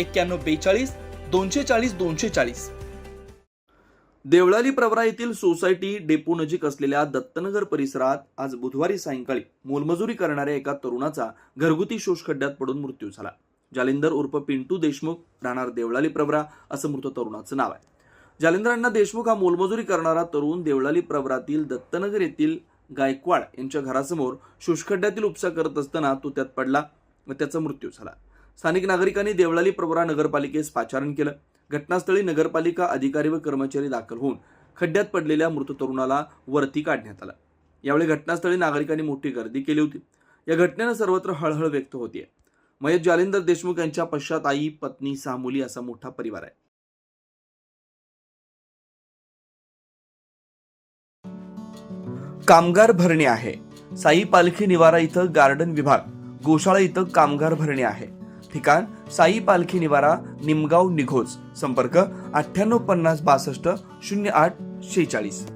एक्क्याण्णव बेचाळीस दोनशे चाळीस दोनशे चाळीस. देवळाली प्रवरा येथील सोसायटी डेपो नजीक असलेल्या दत्तनगर परिसरात आज बुधवारी सायंकाळी मोलमजुरी करणाऱ्या एका तरुणाचा घरगुती शोष खड्ड्यात पडून मृत्यू झाला. जालिंदर उर्फ पिंटू देशमुख राहणार देवळाली प्रवरा असं मृत तरुणाचं नाव आहे. जालिंदर देशमुख हा मोलमजुरी करणारा तरुण देवळाली प्रवरातील दत्तनगर येथील गायकवाड यांच्या घरासमोर शोषखड्ड्यातील उपसा करत असताना तो त्यात पडला व त्याचा मृत्यू झाला. स्थानिक नागरिकांनी देवळाली प्रवरा नगरपालिकेस पाचारण केलं. घटनास्थळी नगरपालिका अधिकारी व कर्मचारी दाखल होऊन खड्ड्यात पडलेल्या मृत तरुणाला वरती काढण्यात आलं. यावेळी घटनास्थळी नागरिकांनी मोठी गर्दी केली होती. या घटनेनं सर्वत्र हळहळ व्यक्त होतीये. मयत जालिंदर देशमुख यांच्या पश्चात आई पत्नी सहा मुली असा मोठा परिवार आहे. कामगार भरणे आहे. साई पालखी निवारा इथं गार्डन विभाग गोशाळा इथं कामगार भरणे आहे. ठिकाण साई पालखी निवारा निमगाव निघोज. संपर्क अठ्ठ्याण्णव पन्नास बासष्ट शून्य आठ शेहेचाळीस.